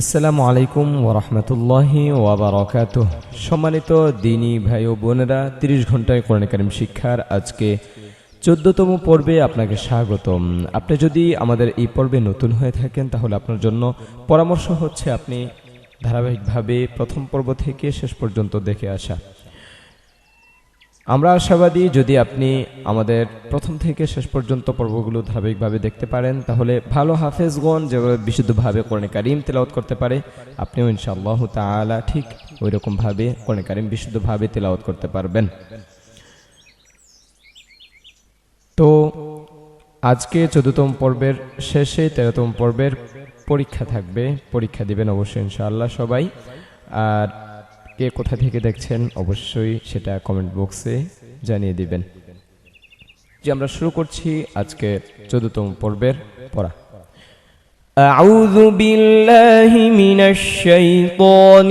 আসসালামু আলাইকুম ওরহমতুল্লাহি ওয়াবারকাত সম্মানিত দিনী ভাই ও বোনেরা, তিরিশ ঘন্টায় কোরআন কারিম শিক্ষার আজকে চোদ্দতম পর্বে আপনাকে স্বাগতম। আপনি যদি আমাদের এই পর্বে নতুন হয়ে থাকেন, তাহলে আপনার জন্য পরামর্শ হচ্ছে আপনি ধারাবাহিকভাবে প্রথম পর্ব থেকে শেষ পর্যন্ত দেখে আসা। আমরা আশাবাদী যদি আপনি আমাদের প্রথম থেকে শেষ পর্যন্ত পর্বগুলো ধারাবাহিকভাবে দেখতে পারেন, তাহলে ভালো হাফেজগণ যেভাবে বিশুদ্ধভাবে কোরআন কারিম তেলাওয়াত করতে পারে, আপনিও ইনশাআল্লাহ তাআলা ঠিক ওই রকমভাবে কোরআন কারিম বিশুদ্ধভাবে তেলাওয়াত করতে পারবেন। তো আজকে চোদ্দতম পর্বের শেষে তেরোতম পর্বের পরীক্ষা থাকবে, পরীক্ষা দিবেন অবশ্যই ইনশাআল্লাহ সবাই। আর কে কোথা থেকে দেখছেন অবশ্যই সেটা কমেন্ট বক্সে জানিয়ে দিবেন যে আমরা শুরু করছি আজকে চোদ্দতম পর্বের পড়া أعوذ بالله من الشيطان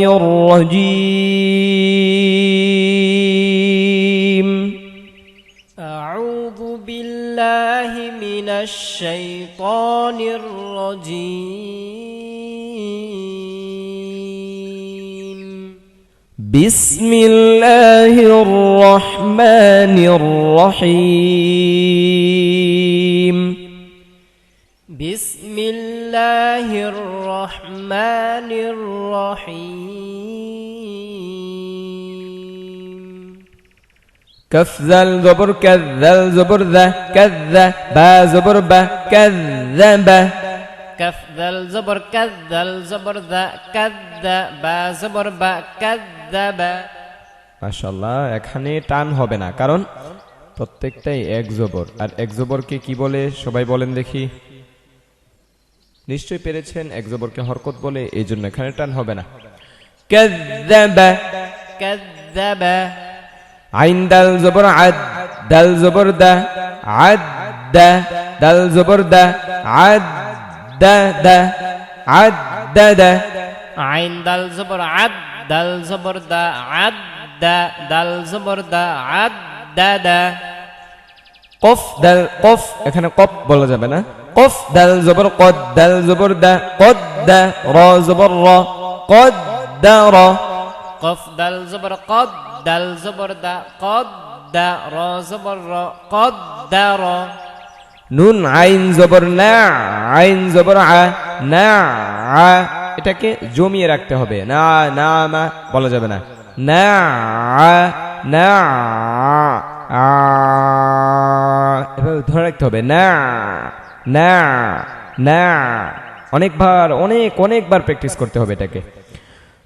الرجيم أعوذ بالله من الشيطان الرجيم بسم الله الرحمن الرحيم. بسم الله الرحمن الرحيم. كف ذا الزبر كذا الزبر ذا كذا با زبر با كذب كف ذا الزبر كذا الزبر ذا كذا با زبر با كذب মাশাল্লাহ এখানে টান হবে না কারণ প্রত্যেকটাই এক জবর। আর এক জবরকে কি বলে? সবাই বলেন দেখি। নিশ্চয় পেরেছেন এক জবরকে হরকত বলে এই জন্য এখানে টান হবে না। আইন দাল জবর আদ দাল জবর দা আদ দা দাল জবর দা আদ দা দা আদ দা দা। আইন দাল জবর আদ দাল জবর দা আদা দাল জবর দা আদাদা কফ দাল কফ এখানে কফ বলা যাবে না। কফ দাল জবর কদ দাল জবর দা কদ দা র জবর র কদ দা র। কফ দাল জবর কদ দাল জবর দা কদ দা র জবর র কদ দা র। নুন আইন জবর না আইন জবর আ না আ এটাকে জমিয়ে রাখতে হবে। না না মা বলা যাবে না। না আ, না আ, এভাবে ধরে রাখতে হবে। না না না অনেকবার অনেক অনেকবার প্র্যাকটিস করতে হবে এটাকে।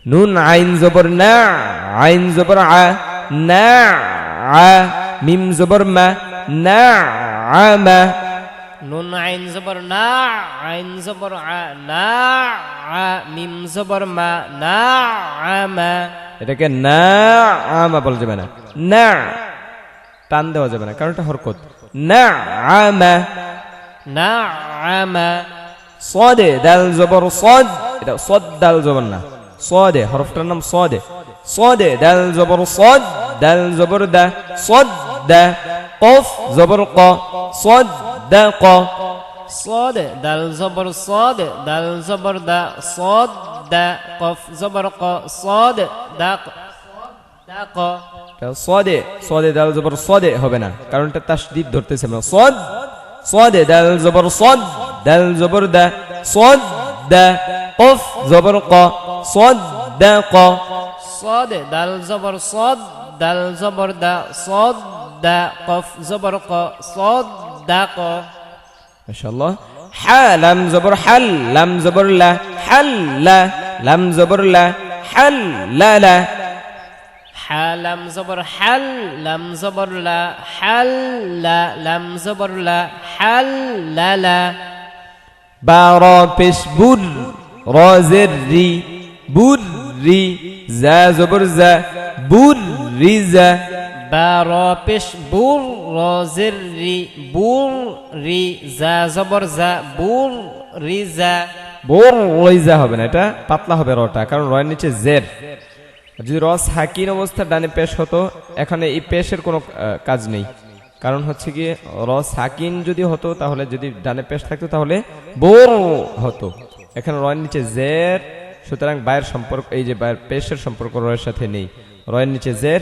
নুন আইন জবর না আইন জবর আ না আ মিম জবর মা না আমা নুন আইন জবর না আইন জবর না আ মিম জবর মা না আমা এটাকে না আমা বলা যাবে না। না টান দেওয়া যাবে না কারণ এটা হরকত। না আমা না আমা সদে দাল জবর সদ। এটা সদ দাল জবর না। সদে হরফটার নাম সদে। সদে দাল জবর সদ। দাল জবর দা সদ দা। কফ জবর ক। সদ দা ক صاد دال زبر صاد دال زبر دا صاد دا قف زبر ق صاد دا ق دا ق এটা সদে সদে দাল জবর সদে হবে না কারণ এটা তাসদিদ ধরতেছে আমরা সদ সদে দাল জবর সদ দাল জবর দা সদ দা কফ জবর ক সদ দা ক صاد دال زبر صاد دال زبر دا صاد دا قف زبر ق صاد صدق ما شاء الله. ح لم زبر حل لم زبر لا حل لا لم زبر لا حل لا لا. ح لم زبر حل لم زبر لا حل لا لم زبر لا حل لا لا. بارا بش بر را زري بري زا زبر زا بري زا বা র পেশ বুর র রি বুর রি যা জবর যা বুর রি যা বোর যা হবে না, এটা পাতলা হবে রটা, কারণ রয়ের নিচে জের। যদি রস হাকিন অবস্থা ডানে পেশ হতো, এখানে এই পেশের কোনো কাজ নেই। কারণ হচ্ছে কি রস হাকিন যদি হতো, তাহলে যদি ডানে পেশ থাকতো, তাহলে বোর হতো। এখানে রয়ের নিচে জের, সুতরাং বায়ের সম্পর্ক, এই যে বায়ের পেশের সম্পর্ক রয়ের সাথে নেই। রয়ের নিচে জের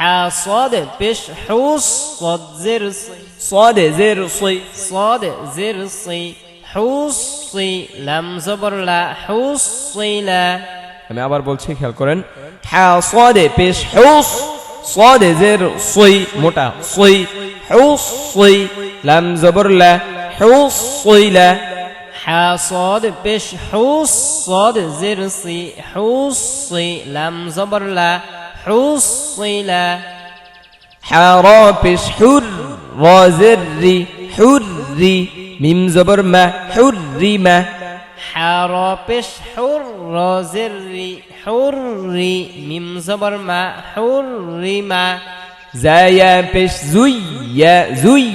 হা صاد পেশ حوص صاد زر صي صاد زر صي صاد زر صي حوص صي لم زبر لا حوص صي لا আমি আবার বলছি খেয়াল করেন হা صاد পেশ حوص صاد زر صي মোটা صي حوص صي لم زبر لا حوص صي لا حا صاد بش حوص صاد زر صي حوص صي لم زبر لا حوص صي لا حرا পেশ حر را زر রি حري মিম জবর মা حرمه حارا بش حر را زر ري حري ميم زبر ما حرما জায়া পেশ জুই ইয়া জুই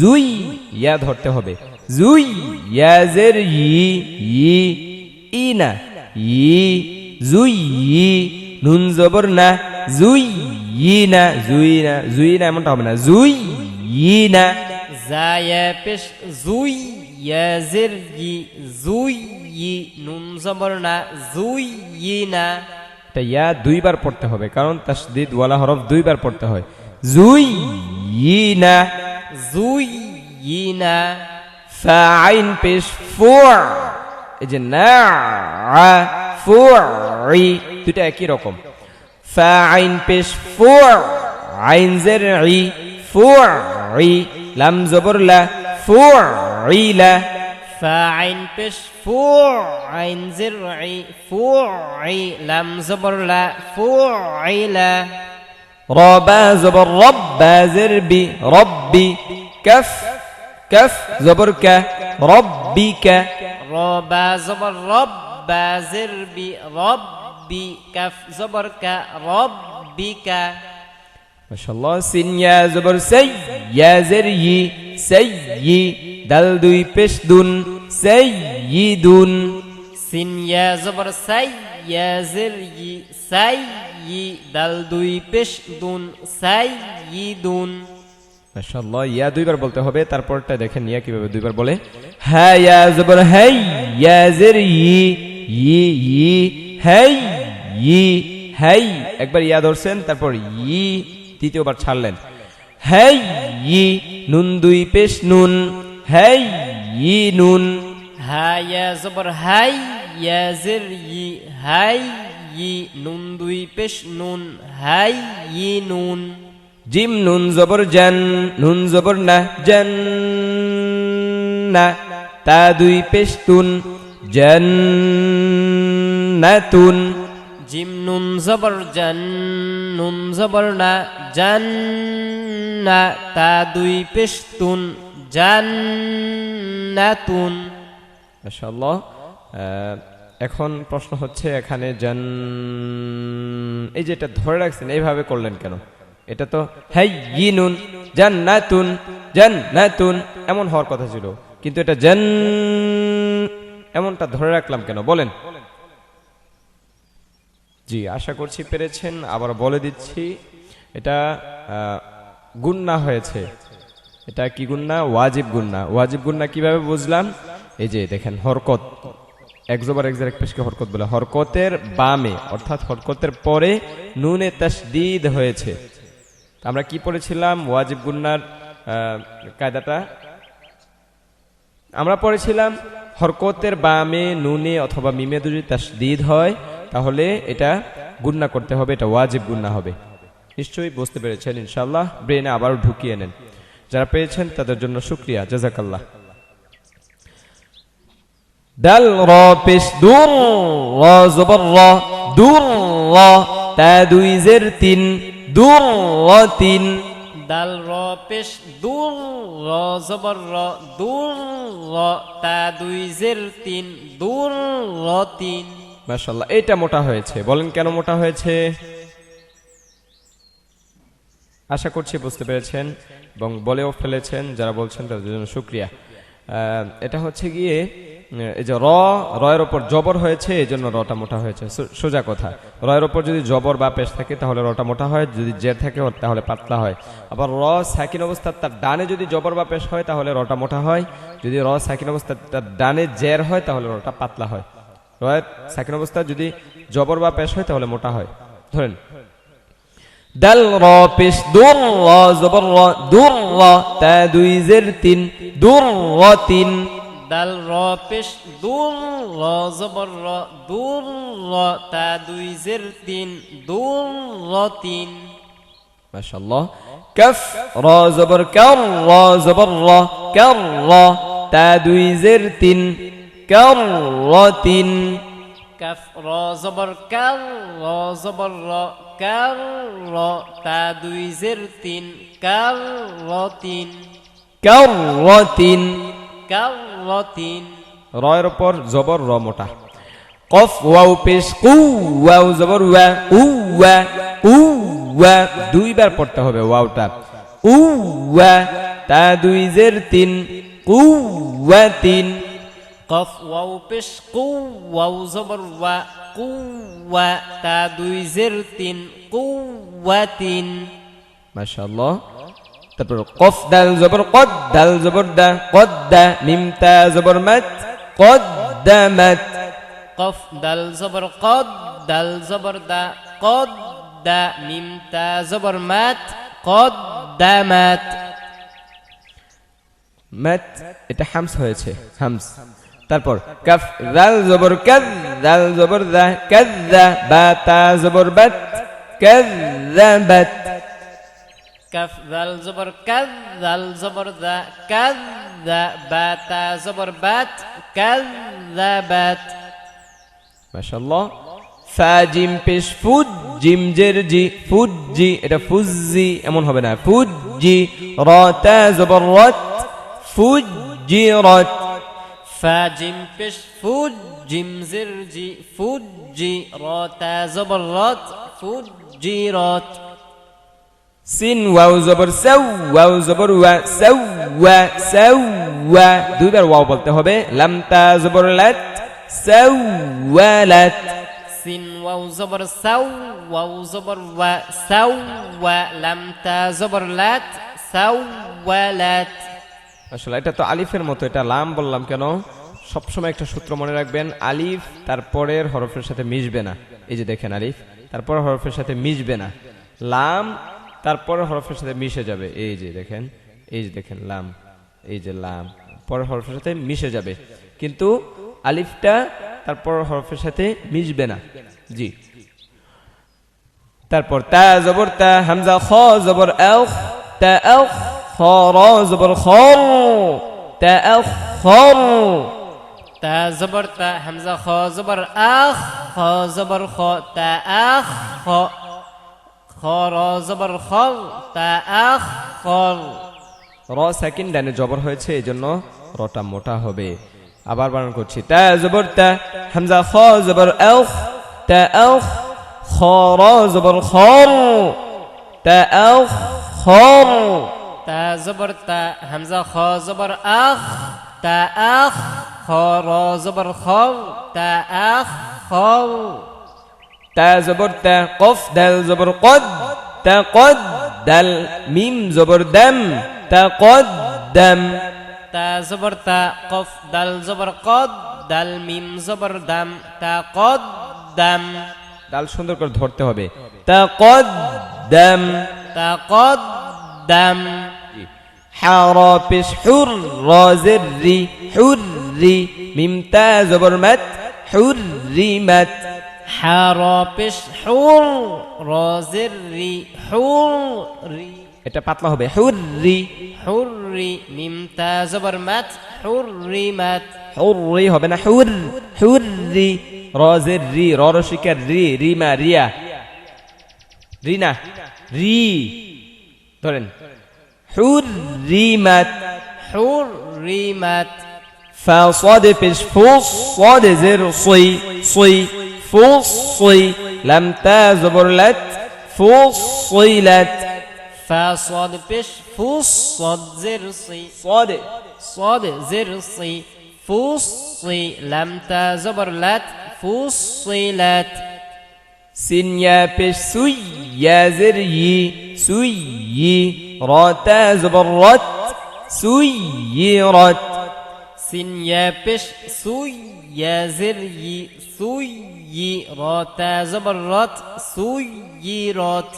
জুই ইয়া ধরতে হবে জুই ইয়াজের ই ই ই না ই জুই ই নুন জবর না জুই ই না জুই না জুই না এমনটা হবে না। জুই ই না। জায়া পেশ জুই ইয়াজির ই জুই ই নুন জবর না জুই ই না। তা ইয়া দুইবার পড়তে হবে কারণ তাসদিদ ওয়ালা হরফ দুইবার পড়তে হয়। জুই ই না। জুই ই না। ফা আইন পেশ ফোর। ফুরি দুটা একই রকম ফাইন পেশ ফুর আইন জের ই ফুরি লাম জবর লা ফুরিলা فاعن بش فوع عين زرعي فوعي لم زبر لا فوعلا ربا زبر ربا زربي ربي كف كف زبر ك ربك رب زبر رب زر بي ربي كف زبر ك ربك. ما شاء الله. سين يا زبر سي يا زر يي سي دال دوي پش دون سيدون سين يا زبر سي يا زر يي سي دال دوي پش دون سيدون মাশাআল্লাহ ইয়া দুইবার বলতে হবে তারপরটা দেখেন ইয়া কীভাবে দুইবার বলে। হ্যাঁ ইয়া জবর হ্যাঁ ইয়া জের ই ই ই হ্যাঁ ই হ্যাঁ একবার ইয়া ধরছেন তারপর ই তৃতীয়বার ছাড়লেন। হ্যাঁ ই নুন দুই পেশ নুন হ্যাঁ ই নুন। হ্যাঁ ইয়া জবর হ্যাঁ ইয়া জের ই হাই ই নুন দুই পেশ নুন হাই ই নুন। জিম নুন জবর জান নুন জবর না জান না। তা দুই পেস্তুন জান নাতুন জিম নুন জবর জান নুন জবর না জান না। তা দুই পেস্তুন জান নাতুন মাশাআল্লাহ। এখন প্রশ্ন হচ্ছে এখানে জান এই যেটা ধরে রাখছেন এইভাবে করলেন কেন? এটা তো হ্যাঁ নুন জান্নাতুন জান্নাতুন, এমন হওয়ার কথা ছিল। কিন্তু এটা জান, এমনটা ধরে রাখলাম কেন? বলেন। জি, আশা করছি পেরেছেন, আবার বলে দিচ্ছি, এটা গুন্না হয়েছে। এটা কি গুন্না? ওয়াজিব গুন্না। ওয়াজিব গুন্না কীভাবে বুঝলাম? এই যে দেখেন, হরকত। একজোবার জবর এক জের এক পেশকে হরকত বলে। হরকতের বামে, অর্থাৎ হরকতের পরে, নুনে তাসদিদ হয়েছে। আমরা কি পড়েছিলাম? ওয়াজিব গুন্নার কায়দাটা? আমরা পড়েছিলাম, হরকতের বামে, নুনে অথবা মিমে যদি তাসদিদ হয়, তাহলে এটা গুন্না করতে হবে, এটা ওয়াজিব গুন্না হবে। নিশ্চয়ই বুঝতে পেরেছেন ইনশাল্লাহ ব্রেনে আবার ঢুকিয়ে নেন। যারা পেয়েছেন, তাদের জন্য শুক্রিয়া। জাজাকাল্লাহ দাল র পেশ দূর র, জবর র দূর র তা দুই জের তিন দূর র তিন দাল র পেশ দূর র জবর র দূর র তা দুই জের তিন দূর র তিন। মাশাল্লাহ এটা মোটা হয়েছে। বলেন কেন মোটা হয়েছে? আশা করছি বুঝতে পেরেছেন এবং বলেও ফেলেছেন যারা বলছেন তাদের জন্য শুক্রিয়া। আহ, এটা হচ্ছে গিয়ে এই যে র, রয়ের ওপর জবর হয়েছে, এই জন্য রটা মোটা হয়েছে। সোজা কথা। রয়ের ওপর যদি জবর বা পেশ থাকে, তাহলে রটা মোটা হয়। যদি জের থাকে তাহলে পাতলা হয়। আবার র সাকিন অবস্থার, তার ডানে যদি জবর বা পেশ হয়, তাহলে রটা মোটা হয়। যদি র সাকিন অবস্থার, তার ডানে জের হয়, তাহলে রটা পাতলা হয়। রয়ের সাকিন অবস্থা যদি জবর বা পেশ হয়, তাহলে মোটা হয়। ধরেন। জের তিন র তিন। দাল র পেশ দূর র জবর র দূর র তা দুই জের তিন দূর র তিন। মাশাআল্লাহ। কফ র জবর কর র জবর র কর র তা দুই জের তিন কর র তিন। কাফ র জবর কার র জবর র কার র তা দুই জের তিন কার র তিন। কর র তিন। কার র তিন রয়ের ওপর জবর র মোটা। কফ ওয়াও পেশ কু ওয়াও জবর ওয়া উ ওয়া উ ওয়া দুইবার পড়তে হবে ওয়াওটা। উ ওয়া তা দুই জের তিন কু ওয়া তিন। কফ ওয়াও পেশ কু ওয়াও জবর ওয়া কু ওয়া তা দুই জের তিন কু ওয়া তিন। মাশাআল্লাহ। তারপর কফ দাল জবর কদ দাল জবর দা কদ দা মিম তা জবর মাত কদ্দামাত কফ দাল জবর কদ দাল জবর দা কদ দা মিম তা জবর মাত কদ দামাত মাত। মাত এটা হামস হয়েছে হামস। তারপর কাফ দাল জবর কাদ দাল জবর দা কাদ্দা বা তা জবর বাত কাদ্দাবাত কাফ দাল জবর কাদ দাল জবর দা কাদ দা বা তা জবর বাত কাদ দা বাত মাশাআল্লাহ ফা জিম পেশ ফুজ জিম জের জি ফুজি এটা ফুজি এমন হবে না. ফুজি র তা জবর রত ফুজি রত ফা জিম পেশ ফুজ জিম জির জি ফুজ জি র তা জবর রত ফুজ জি রত সিন ওয়াও জবর সাউ ওয়াও জবর ওয়া সাউ ওয়া সাউ ওয়া। দুইবার ওয়াও বলতে হবে। লাম তা জবর লাত সাউ ওয়া লাত। সিন ওয়াও জবর সাউ ওয়াও জবর ওয়া সাউ ওয়া। লাম তা জবর লাত সাউ ওয়া লাত। আসলে এটা তো আলিফের মতো এটা লাম বললাম কেন? সবসময় একটা সূত্র মনে রাখবেন আলিফ তারপরের হরফের সাথে মিশবে না। এই যে দেখেন আলিফ তারপর হরফের সাথে মিশবে না। লাম তারপরের হরফের সাথে মিশে যাবে। এই যে দেখেন, এই যে দেখেন, লাম, এই যে লাম। পরের হরফের সাথে মিশে যাবে। কিন্তু আলিফটা তারপর হরফের সাথে মিশবে না। জি। তারপর তা জবর, তা হামজা, খ জবর আও তা র জবর, খ, তা জবর, তা হামজা, খ জবর আখ খ জবর, খ, তা আখ খ খ র জবর খ তা আখ খ র সেকেন্ড ডানে জবর হয়েছে এই জন্য রটা মোটা হবে। আবার বারণ করছি তা জবর তা হামজা খ জবর আও তা আও খ র জবর খ তা আও খ তা জবর তা হামজা খ জবর আখ তা আখ খ র জবর খ তা আখ খ তা জবর তা কফ দাল জবর কদ তা কদ দাল মিম জবর দাম তা কদ দাম তা জবর তা কফ দাল জবর কদ দাল মিম জবর দাম তা কদ দাম ডাল সুন্দর করে ধরতে হবে তা কদ দাম তা কদ দাম حار بش حر رازري حري ممتا زبر مت حرمت حار পেশ হুর রজের রি হুর রি এটা পাতলা হবে হুররি হুররি মিমতা জবর মাত হুররি মাত হুররি হবে না হুর হুররি রজের রি ররসিকার রি রিমা রিয়া রিনা রি ধরেন হুররিমাত হুররিমাত فصاد فش فص صاد زر صي صي فصي لم تزبر لت فصلت. فصاد بش فصاد زرصي. صاد صاد زرصي. فصي لم تزبر لت فصلت. سين يا بش سي يا زري سي را تزبرت سيرت. سين يا بش سوي يا زر يي سوي يي رات زبر رات سوي يي رات.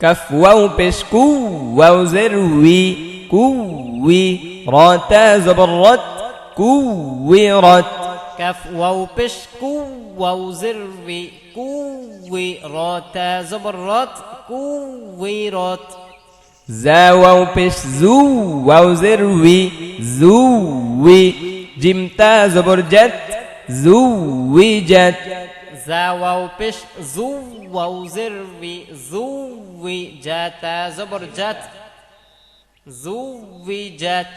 كف واو بش كو واو زر وي كو وي رات زبر رات كو وي رات. كف واو بش كو واو زر وي كو وي رات زبر رات كو وي رات. জা ওয়াও পেশ জু ওয়াও জের উই জু উই জিমতা জবর জাত জু উই জাত জা ওয়াও পেশ জু ওয়াও জের উই জু উই জাতা জবর জাত জু উই জাত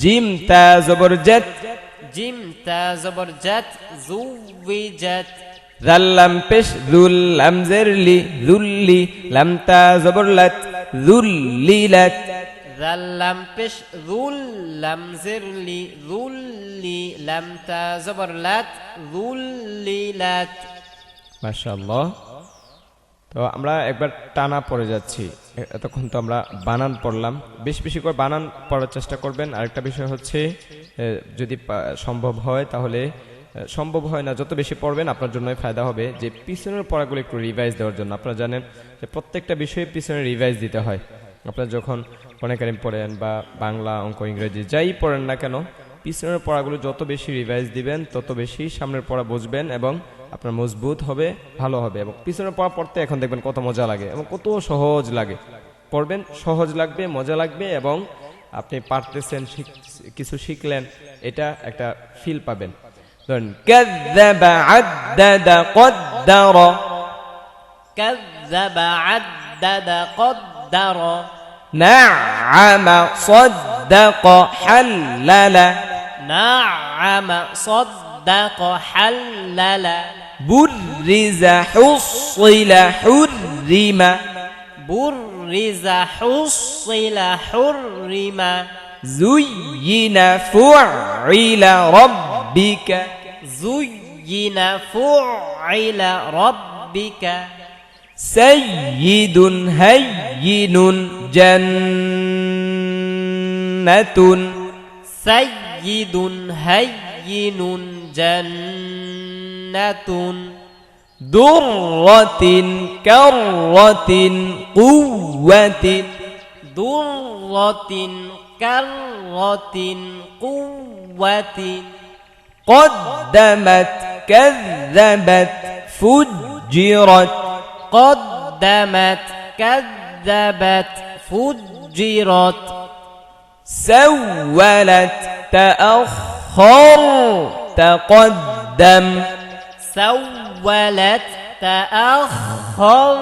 জিমতা জবর জাত জিমতা জবর জাত জু উই জাত জাল্লাম পেশ জুল লামজেরলি জুল্লি লামতা জবরলাত জুল্লিলাত জাল্লাম পেশ জুল লামজেরলি জুল্লি লামতা জবরলাত জুল্লিলাত মাশাআল্লাহ। তো আমরা একবার টানা পড়ে যাচ্ছি। এতক্ষণ তো আমরা বানান পড়লাম। বেশি বেশি করে বানান পড়ার চেষ্টা করবেন। আরেকটা বিষয় হচ্ছে যদি সম্ভব হয় তাহলে সম্ভব হয় না। যত বেশি পড়বেন, আপনার জন্যই ফায়দা হবে। যে পিছনের পড়াগুলো একটু রিভাইজ দেওয়ার জন্য। আপনারা জানেন যে প্রত্যেকটা বিষয়ে পিছনে রিভাইজ দিতে হয়। আপনারা যখন অনেকারিম পড়েন বা বাংলা অঙ্ক, ইংরেজি যাই পড়েন না কেন, পিছনের পড়াগুলো যত বেশি রিভাইজ দিবেন, তত বেশি সামনের পড়া বুঝবেন এবং আপনার মজবুত হবে, ভালো হবে এবং পিছনের পড়া পড়তে এখন দেখবেন কত মজা লাগে এবং কত সহজ লাগে। পড়বেন, সহজ লাগবে, মজা লাগবে এবং আপনি পারতেছেন কিছু শিখলেন, এটা একটা ফিল পাবেন। كذب عدد قدر كذب عدد قدر نعم صدق حلل نعم صدق حلل برز حصل حرم برز حصل حرم زين فعل ربك زين فعل ربك سيد هين جنة سيد هين جنة درة كرة قوة درة كرة قوة قدمت كذبت فجرت. قدمت كذبت فجرت. سولت تأخر تقدم. سولت تأخر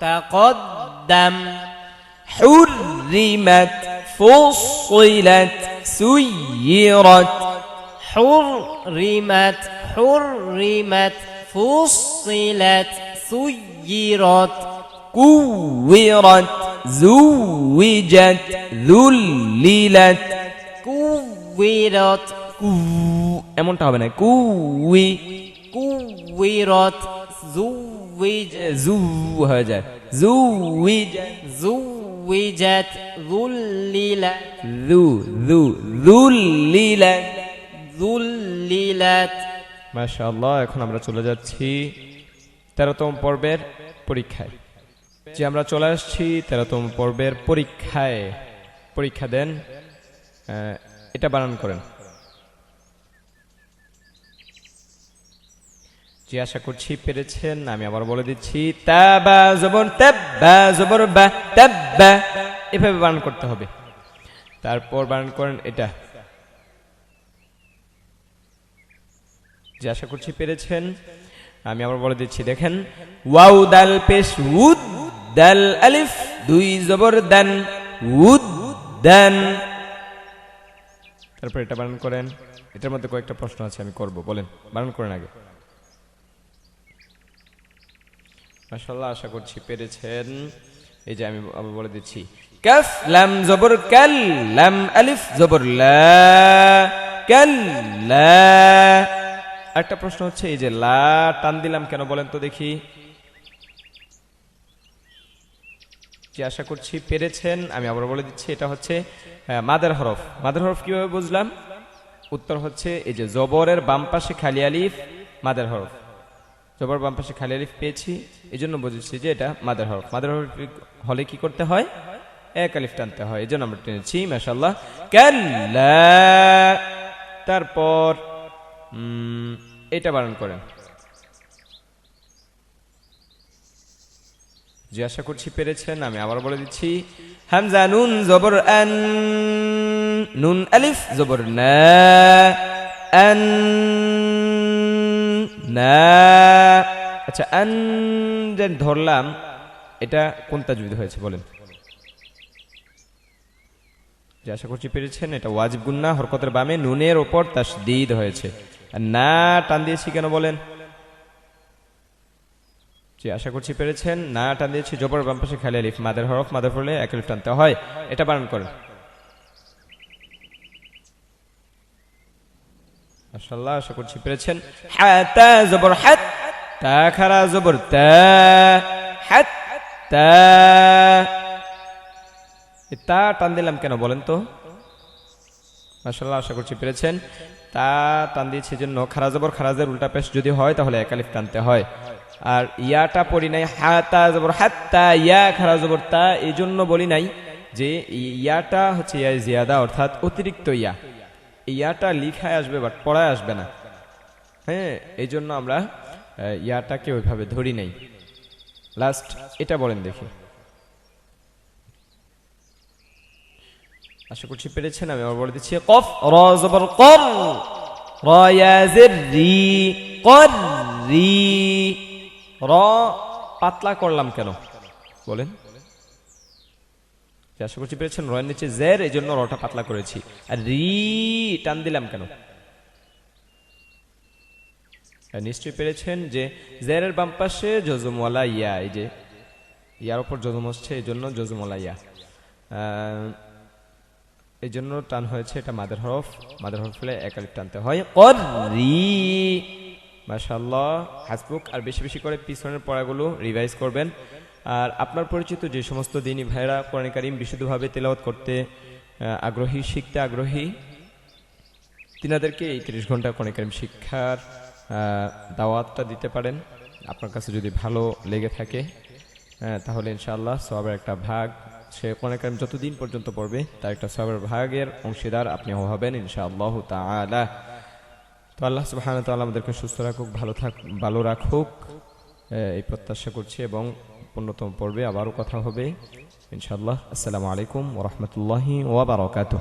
تقدم. حرمت فصلت سيرت. حرمت حرمت فصلت سيرت كورت زوجت ذللت كورت কু এমনটা হবে না কুই كورت زوج জু হয়ে যায় জুইজ زوجت ذللت জু জু জুল্লিলাত ذللت মাশাআল্লাহ এখন আমরা চলে যাচ্ছি তেরোতম পর্বের পরীক্ষায় যে আমরা চলে আসছি তেরোতম পর্বের পরীক্ষায় পরীক্ষা দেন আহ, এটা বানান করেন জি আশা করছি পেরেছেন আমি আবার বলে দিচ্ছি তাবা জবর তাব্বা জবর বা তাব্বা এভাবে বানান করতে হবে তারপর বানান করেন এটা যে আশা করছি পেরেছেন। আমি আবার বলে দিচ্ছি, দেখেন, ওয়াউ দাল পেশ, উদ দাল আলিফ, দুই জবর দান, উদ দান। তারপর এটা বানান করেন। এটার মধ্যে কয়েকটা প্রশ্ন আছে, আমি করব, বলেন, বানান করেন আগে। মাশাল্লাহ আশা করছি পেরেছেন। এই যে আমি আবার বলে দিচ্ছি, কাফ, লাম, জবর, কাল, লাম, আলিফ, জবর, লা, কাল, লা। একটা প্রশ্ন হচ্ছে, এই যে লা টান দিলাম কেন বলেন তো দেখি। যে আশা করছি পেরেছেন। আমি আবার বলে দিচ্ছি, এটা হচ্ছে মাদের হরফ। মাদার হরফ কীভাবে বুঝলাম? উত্তর হচ্ছে, এই যে জবরের বাম পাশে খালি আলিফ, মাদার হরফ। জবর বাম পাশে খালি আলিফ পেয়েছি এই জন্য বুঝেছি যে এটা মাদের হরফ। মাদার হরফ হলে কি করতে হয়? এক আলিফ টানতে হয় এই জন্য আমরা টেনেছি মাশাল্লাহ কাল্লা, তারপর এটা বারণ করেন। যে আশা করছি পেরেছেন, আমি আবার বলে দিচ্ছি, হামজা নুন জবর আন নুন আলিফ জবর আচ্ছা যে ধরলাম, এটা কোন তাজবিদ হয়েছে বলেন? যে আশা করছি পেরেছেন, এটা ওয়াজিব গুন্না হরকতের বামে নুনের ওপর তাসদিদ হয়েছে। না, টান দিয়েছি কেন বলেন? জি, আশা করছি পেরেছেন। না, টান দিয়েছি, জবর বাম পাশে খালি আলিফ। মাদের হরফ, মাদের ফলে এক আলিফ টানতে হয়। এটা বারণ করেন। মাশাআল্লাহ, আশা করছি পেরেছেন। হাতা জবর হাত তা, খারা, জবর, তা হাত তা। তা টান দিলাম কেন বলেন তো? মাশাআল্লাহ, আশা করছি পেরেছেন। তা টান দিয়েছি জন্য খারা জবর খারাজের উল্টা পেশ যদি হয়, তাহলে একালিফ টানতে হয়। আর ইয়াটা পড়ি নাই, হাতা জবর, হাত্তা ইয়া খারা জবর তা এই জন্য বলি নাই যে ইয়াটা হচ্ছে ইয়া জিয়াদা, অর্থাৎ অতিরিক্ত ইয়া। ইয়াটা লিখায় আসবে বাট পড়ায় আসবে না। হ্যাঁ এই জন্য আমরা ইয়াটাকে ওইভাবে ধরি নাই। লাস্ট এটা বলেন দেখি। আশা করছি পেরেছেন, আমি আবার বলে দিচ্ছি, কফ, র জবর কর, র ইয়াজের রি কর রি র পাতলা করলাম কেন? বলেন। আশা করছি পেরেছেন, রয়ের নিচে জের, এই জন্য রটা পাতলা করেছি। আর রি টান দিলাম কেন? নিশ্চয়ই পেরেছেন যে জেরের বাম পাশে জজমওয়ালা ইয়া, এই যে, ইয়ার উপর জজম হচ্ছে, এই জন্য জজমওয়ালা ইয়া। এই জন্য টান হয়েছে, এটা মাদার হরফ। মাদার হরফ হলে একালিফ টানতে হয়। করি। মাশাল্লাহ হাসবুক, আর বেশি বেশি করে পিছনের পড়াগুলো রিভাইজ করবেন। আর আপনার পরিচিত যে সমস্ত দিনই ভাইরা কোরআন বিশুদ্ধভাবে তেলাওয়াত করতে আগ্রহী, শিখতে আগ্রহী, তিনাদেরকে এই তিরিশ ঘণ্টা কোরআন শিক্ষার দাওয়াতটা দিতে পারেন। আপনার কাছে যদি ভালো লেগে থাকে তাহলে ইনশাআল্লাহ সবের একটা ভাগ সে কোরআন কারিম যতদিন পর্যন্ত পড়বে, তার একটা সবের ভাগের অংশীদার আপনি হবেন ইনশাআল্লাহ তালা তো আল্লাহ সুবহানাহু ওয়া তাআলা আমাদেরকে সুস্থ রাখুক, ভালো থাক ভালো রাখুক। এই প্রত্যাশা করছি এবং পূর্ণতম পর্বে আবারও কথা হবে। ইনশাআল্লাহ। আসসালামু আলাইকুম ওরহমতুল্লাহি ওবরাকাত